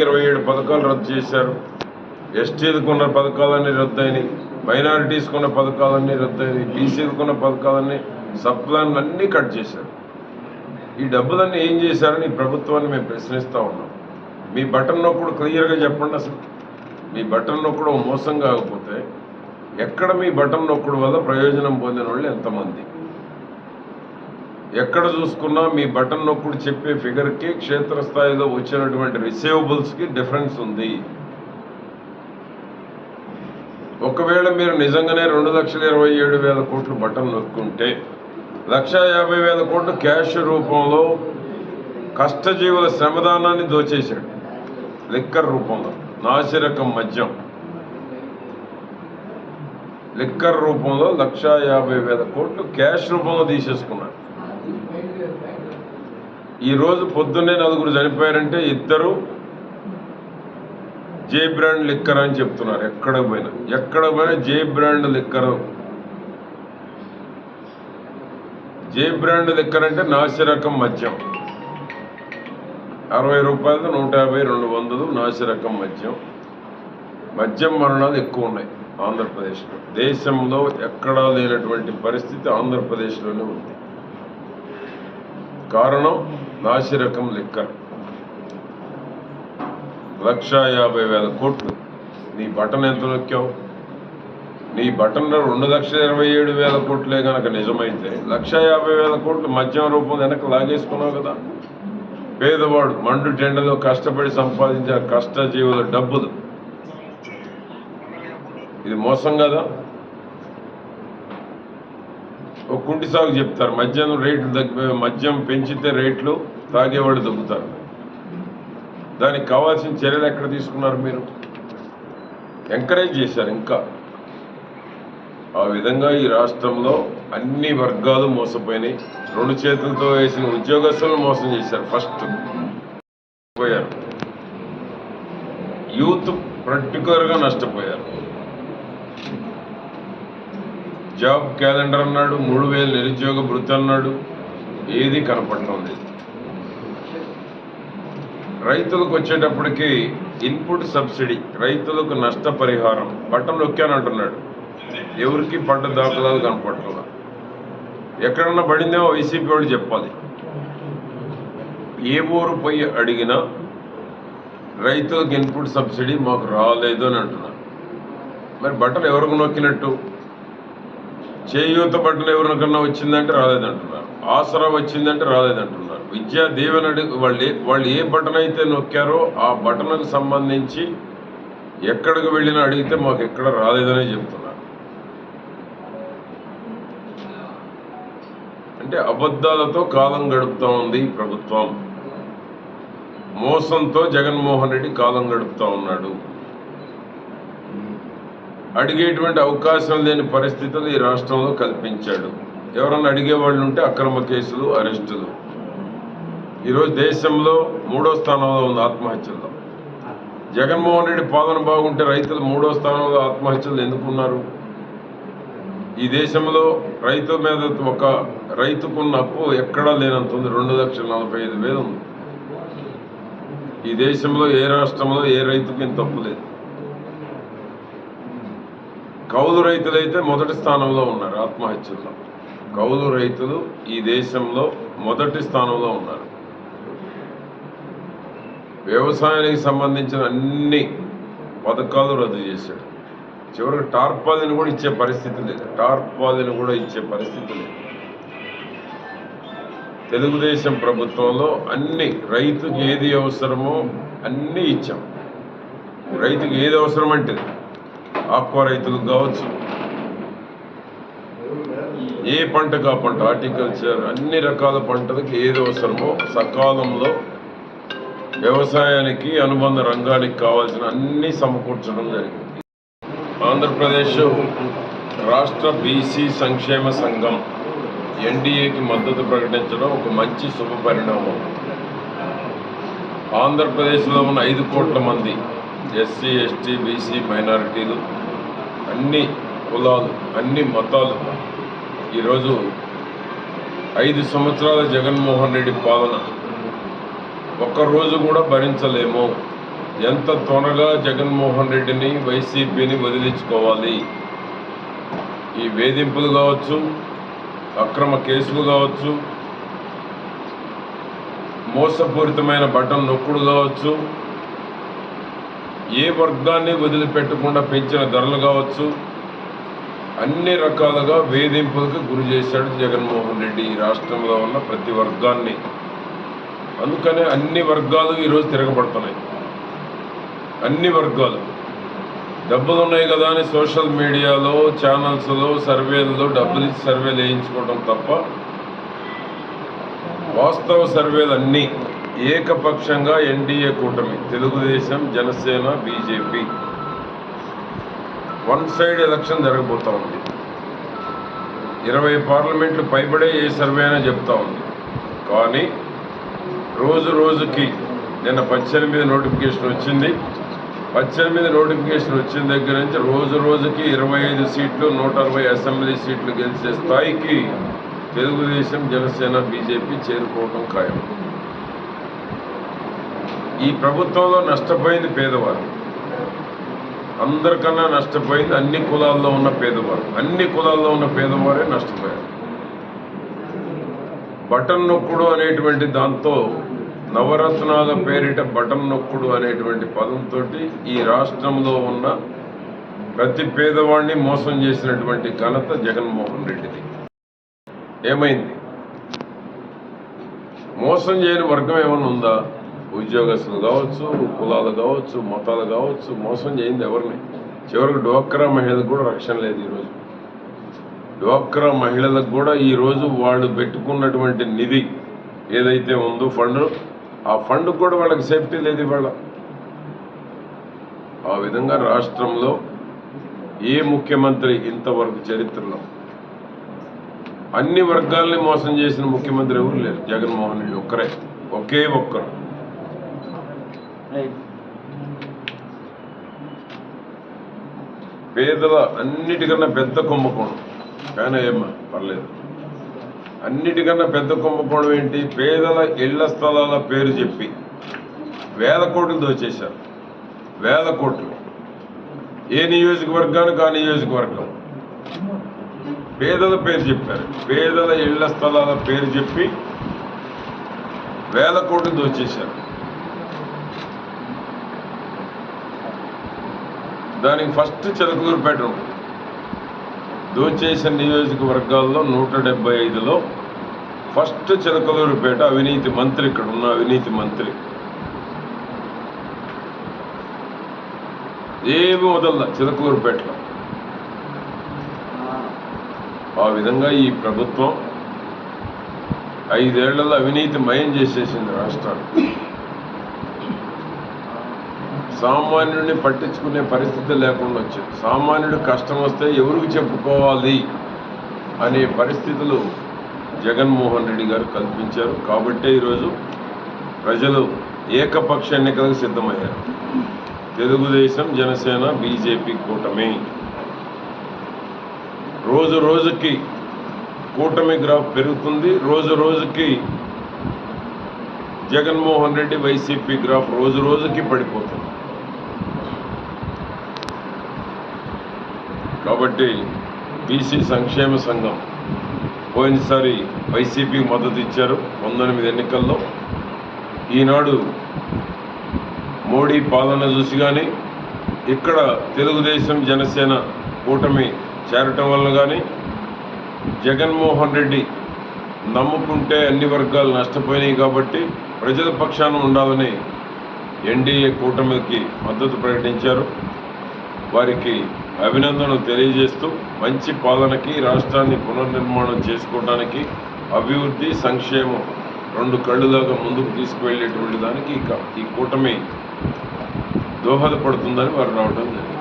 ఇరవై ఏడు పథకాలు రద్దు చేశారు. ఎస్టీలకు ఉన్న పథకాలన్నీ రద్దయినాయి. మైనారిటీస్కి ఉన్న పథకాలన్నీ రద్దయినాయి. బీసీలకు ఉన్న పథకాలన్నీ సప్లాన్ అన్నీ కట్ చేశారు. ఈ డబ్బులన్నీ ఏం చేశారని ప్రభుత్వాన్ని మేము ప్రశ్నిస్తూ ఉన్నాం. మీ బటన్ నొక్కుడు క్లియర్గా చెప్పండి అసలు. మీ బటన్ నొక్కుడు మోసం కాకపోతే ఎక్కడ మీ బటన్ నొక్కుడు వల్ల ప్రయోజనం పొందిన వాళ్ళు ఎంతమంది? ఎక్కడ చూసుకున్నా మీ బటన్ నొక్కుడు చెప్పే ఫిగర్కి క్షేత్రస్థాయిలో వచ్చినటువంటి రిసీవబుల్స్కి డిఫరెన్స్ ఉంది. ఒకవేళ మీరు నిజంగానే రెండు లక్షల ఇరవై ఏడు వేల కోట్లు బటన్ నొక్కుంటే లక్ష యాభై వేల కోట్లు క్యాష్ రూపంలో కష్టజీవుల శ్రమదానాన్ని దోచేశాడు. లిక్కర్ రూపంలో నాసిరకం మద్యం. లిక్కర్ రూపంలో లక్ష యాభై వేల కోట్లు క్యాష్ రూపంలో తీసేసుకున్నాడు. ఈరోజు పొద్దున్నే నలుగురు చనిపోయారంటే ఇద్దరు జే బ్రాండ్ లిక్కర్ అని చెప్తున్నారు. ఎక్కడ పోయినా. ఎక్కడ పోయినా J brand liquor. J brand liquor అంటే నాసిరకం మద్యం. అరవై రూపాయలు నూట యాభై రెండు వందలు నాసిరకం మద్యం. మద్యం మరణాలు ఎక్కువ ఉన్నాయి ఆంధ్రప్రదేశ్లో. దేశంలో ఎక్కడా లేనటువంటి పరిస్థితి ఆంధ్రప్రదేశ్లోనే ఉంది. కారణం నాసిరకం లిక్కర్. లక్ష యాభై వేల కోట్లు. నీ బటన్ ఎంత నొక్కావు? నీ బటన్లో రెండు లక్షల ఇరవై ఏడు వేల కోట్లే కనుక నిజమైతే లక్ష యాభై వేల కోట్లు మద్యం రూపం వెనక లాగేసుకున్నావు కదా? పేదవాడు మండు టెండలో కష్టపడి సంపాదించిన కష్టజీవుల డబ్బులు. ఇది మోసం కదా? ఒక కుంటి సాగు చెప్తారు. మద్యం రేట్లు తగ్గి మద్యం పెంచితే రేట్లు తాగేవాళ్ళు తగ్గుతారు. దానికి కావాల్సిన చర్యలు ఎక్కడ తీసుకున్నారు మీరు? ఎంకరేజ్ చేశారు ఇంకా. ఆ విధంగా ఈ రాష్ట్రంలో అన్ని వర్గాలు మోసపోయినాయి. రెండు చేతులతో వేసిన ఉద్యోగస్తులను మోసం చేశారు. ఫస్ట్ పోయారు. యూత్ పర్టికులర్గా నష్టపోయారు. జాబ్ క్యాలెండర్ అన్నాడు మూడు వేలు నిరుద్యోగ భృతి అన్నాడు ఏది కనపడటం లేదు. రైతులకు వచ్చేటప్పటికి ఇన్పుట్ సబ్సిడీ రైతులకు నష్టపరిహారం బట్టలు నొక్కానంటున్నాడు ఎవరికి పంట దాఖలాలు కనపడటం ఎక్కడన్నా పడిందేమో వైసీపీ వాళ్ళు చెప్పాలి. ఏ ఊరు పోయి అడిగినా రైతులకు ఇన్పుట్ సబ్సిడీ మాకు రాలేదు అని అంటున్నారు. మరి బట్టలు ఎవరికి నొక్కినట్టు? చేయూత బట్టలు ఎవరికన్నా వచ్చిందంటే రాలేదంటున్నారు. ఆసరా వచ్చిందంటే రాలేదంటున్నారు. విద్యా దీవెన అడిగి వాళ్ళు ఏ- వాళ్ళు ఏ బటన్ అయితే నొక్కారో ఆ బటన్కు సంబంధించి ఎక్కడికి వెళ్ళినా అడిగితే మాకు ఎక్కడ రాలేదనే చెప్తున్నారు. అంటే అబద్ధాలతో కాలం గడుపుతూ ఉంది ప్రభుత్వం. మోసంతో జగన్మోహన్ రెడ్డి కాలం గడుపుతూ ఉన్నాడు. అడిగేటువంటి అవకాశం లేని పరిస్థితులు ఈ రాష్ట్రంలో కల్పించాడు. ఎవరన్నా అడిగేవాళ్ళు ఉంటే అక్రమ కేసులు అరెస్టులు. ఈరోజు దేశంలో మూడో స్థానంలో ఉంది ఆత్మహత్యల్లో. జగన్మోహన్ రెడ్డి పాలన బాగుంటే రైతులు మూడో స్థానంలో ఆత్మహత్యలు ఎందుకున్నారు? ఈ దేశంలో రైతు మీద ఒక రైతుకున్న అప్పు ఎక్కడా లేనంత ఉంది. రెండు లక్షల నలభై ఐదు వేలు ఉంది. ఈ దేశంలో ఏ రాష్ట్రంలో ఏ రైతుకు ఇంత అప్పు లేదు. కౌలు రైతులైతే మొదటి స్థానంలో ఉన్నారు ఆత్మహత్యల్లో. కౌలు రైతులు ఈ దేశంలో మొదటి స్థానంలో ఉన్నారు. వ్యవసాయానికి సంబంధించిన అన్ని పథకాలు రద్దు చేశాడు. చివరికి టార్పాలిని కూడా ఇచ్చే పరిస్థితి లేదు. టార్పాలిని కూడా ఇచ్చే పరిస్థితి లేదు. తెలుగుదేశం ప్రభుత్వంలో అన్ని రైతుకి ఏది అవసరమో అన్నీ ఇచ్చాం. రైతుకి ఏది అవసరం అంటే ఆక్వా రైతులకు కావచ్చు. ఏ పంటకు ఆ పంట? హార్టికల్చర్ అన్ని రకాల పంటలకు ఏది అవసరమో సకాలంలో వ్యవసాయానికి అనుబంధ రంగానికి కావాల్సిన అన్ని సమకూర్చడం జరిగింది. ఆంధ్రప్రదేశ్ రాష్ట్ర బీసీ సంక్షేమ సంఘం ఎన్డీఏకి మద్దతు ప్రకటించడం ఒక మంచి శుభ పరిణామం. ఆంధ్రప్రదేశ్లో ఉన్న ఐదు కోట్ల మంది ఎస్సీ ఎస్టీ బీసీ మైనారిటీలు అన్ని కులాలు అన్ని మతాలు. ఈరోజు ఐదు సంవత్సరాల జగన్మోహన్ రెడ్డి పాలన. ఒక్కరోజు కూడా భరించలేము. ఎంత త్వరగా జగన్మోహన్ రెడ్డిని వైసీపీని వదిలించుకోవాలి? ఈ వేధింపులు కావచ్చు అక్రమ కేసులు కావచ్చు మోసపూరితమైన బటన్ నొక్కుడు కావచ్చు ఏ వర్గాన్ని వదిలిపెట్టకుండా పెంచిన ధరలు కావచ్చు అన్ని రకాలుగా వేధింపులకు గురి చేశాడు జగన్మోహన్ రెడ్డి ఈ రాష్ట్రంలో ఉన్న ప్రతి వర్గాన్ని. అందుకనే అన్ని వర్గాలు ఈరోజు తిరగబడుతున్నాయి. అన్ని వర్గాలు. డబ్బులు ఉన్నాయి కదా అని సోషల్ మీడియాలో ఛానల్స్లో సర్వేలలో డబ్బులు ఇచ్చి సర్వేలు వేయించుకోవడం తప్ప వాస్తవ సర్వేలు అన్నీ ఏకపక్షంగా ఎన్డీఏ కూటమి Telugu Desam Janasena BJP. One side election జరగబోతూ ఉంది. ఇరవై పార్లమెంట్లు పైబడే ఏ సర్వే అయినా చెప్తా ఉంది. కానీ రోజు రోజుకి నిన్న పద్దెనిమిది నోటిఫికేషన్ వచ్చింది. పద్దెనిమిది నోటిఫికేషన్ వచ్చిన దగ్గర నుంచి రోజు రోజుకి ఇరవై ఐదు సీట్లు నూట అరవై అసెంబ్లీ సీట్లు గెలిచే స్థాయికి తెలుగుదేశం జనసేన బీజేపీ చేరుకోవడం ఖాయం. ఈ ప్రభుత్వంలో నష్టపోయింది పేదవారు. అందరికన్నా నష్టపోయింది అన్ని కులాల్లో ఉన్న పేదవారు. అన్ని కులాల్లో ఉన్న పేదవారే నష్టపోయారు. బటన్ నొక్కుడు అనేటువంటి దాంతో నవరత్నాల పేరిట బటన్ నొక్కుడు అనేటువంటి పదంతో ఈ రాష్ట్రంలో ఉన్న ప్రతి పేదవాడిని మోసం చేసినటువంటి ఘనత జగన్మోహన్ రెడ్డిది. ఏమైంది? మోసం చేయని వర్గం ఏమైనా ఉందా? ఉద్యోగస్తులు కావచ్చు కులాలు కావచ్చు మతాలు కావచ్చు మోసం చేయింది ఎవరిని? చివరికి డోక్రా మహిళలకు కూడా రక్షణ లేదు ఈరోజు డోక్రా మహిళలకు కూడా ఈరోజు వాళ్ళు పెట్టుకున్నటువంటి నిధి ఏదైతే ఉందో ఫండ్ ఆ ఫండ్ కూడా వాళ్ళకి సేఫ్టీ లేదు ఇవాళ. ఆ విధంగా రాష్ట్రంలో ఏ ముఖ్యమంత్రి ఇంతవరకు చరిత్రలో? అన్ని వర్గాల్ని మోసం చేసిన ముఖ్యమంత్రి ఎవరు లేరు? జగన్మోహన్ రెడ్డి ఒక్కరే ఒకే ఒక్కరు. రైట్ పేదల అన్నిటికన్నా పెద్ద కుంభకోణం కానీ ఏమ్మా పర్లేదు. అన్నిటికన్నా పెద్ద కుంభకోణం ఏంటి? పేదల ఇళ్ళ స్థలాల పేరు చెప్పి వేల కోట్లు దోచేశారు. వేల కోట్లు. ఏ నియోజకవర్గానికి ఆ నియోజకవర్గం? పేదల పేరు చెప్పారు. పేదల ఇళ్ళ స్థలాల పేరు చెప్పి వేల కోట్లు దోచేశారు. దానికి ఫస్ట్ చిలకూరుపేట ఉంటుంది దోచేసిన నియోజకవర్గాల్లో నూట డెబ్బై ఐదులో ఫస్ట్ చిలకలూరుపేట అవినీతి మంత్రి ఇక్కడ ఉన్న అవినీతి మంత్రి. ఏమి వదల చిలకూరుపేటలో ఆ విధంగా ఈ ప్రభుత్వం ఐదేళ్ళలో అవినీతి మయం చేసేసింది రాష్ట్రాన్ని సామాన్యుడిని పట్టించుకునే పరిస్థితి లేకుండా వచ్చింది. సామాన్యుడు కష్టం వస్తే ఎవరికి చెప్పుకోవాలి అనే పరిస్థితులు జగన్మోహన్ రెడ్డి గారు కల్పించారు. కాబట్టే ఈరోజు ప్రజలు ఏకపక్ష ఎన్నికలకు సిద్ధమయ్యారు. తెలుగుదేశం జనసేన బీజేపీ కూటమి. రోజు రోజుకి కూటమి గ్రాఫ్ పెరుగుతుంది. రోజు రోజుకి జగన్మోహన్ రెడ్డి వైసీపీ గ్రాఫ్ రోజు రోజుకి పడిపోతుంది. కాబట్టి బీసీ సంక్షేమ సంఘం పోయినసారి వైసీపీకి మద్దతు ఇచ్చారు పంతొమ్మిది ఎన్నికల్లో. ఈనాడు మోడీ పాలన చూసి కానీ ఇక్కడ తెలుగుదేశం జనసేన కూటమి చేరటం వల్ల కానీ జగన్మోహన్ రెడ్డి నమ్ముకుంటే అన్ని వర్గాలు నష్టపోయినాయి కాబట్టి ప్రజల పక్షాన ఉండాలని ఎన్డీఏ కూటమికి మద్దతు ప్రకటించారు. వారికి అభినందనలు తెలియజేస్తూ మంచి పాలనకి రాష్ట్రాన్ని పునర్నిర్మాణం చేసుకోవడానికి అభివృద్ధి సంక్షేమం రెండు కళ్ళులాగా ముందుకు తీసుకువెళ్ళేటువంటి దానికి ఈ ఈ కూటమి దోహదపడుతుందని వారు రావడం జరిగింది.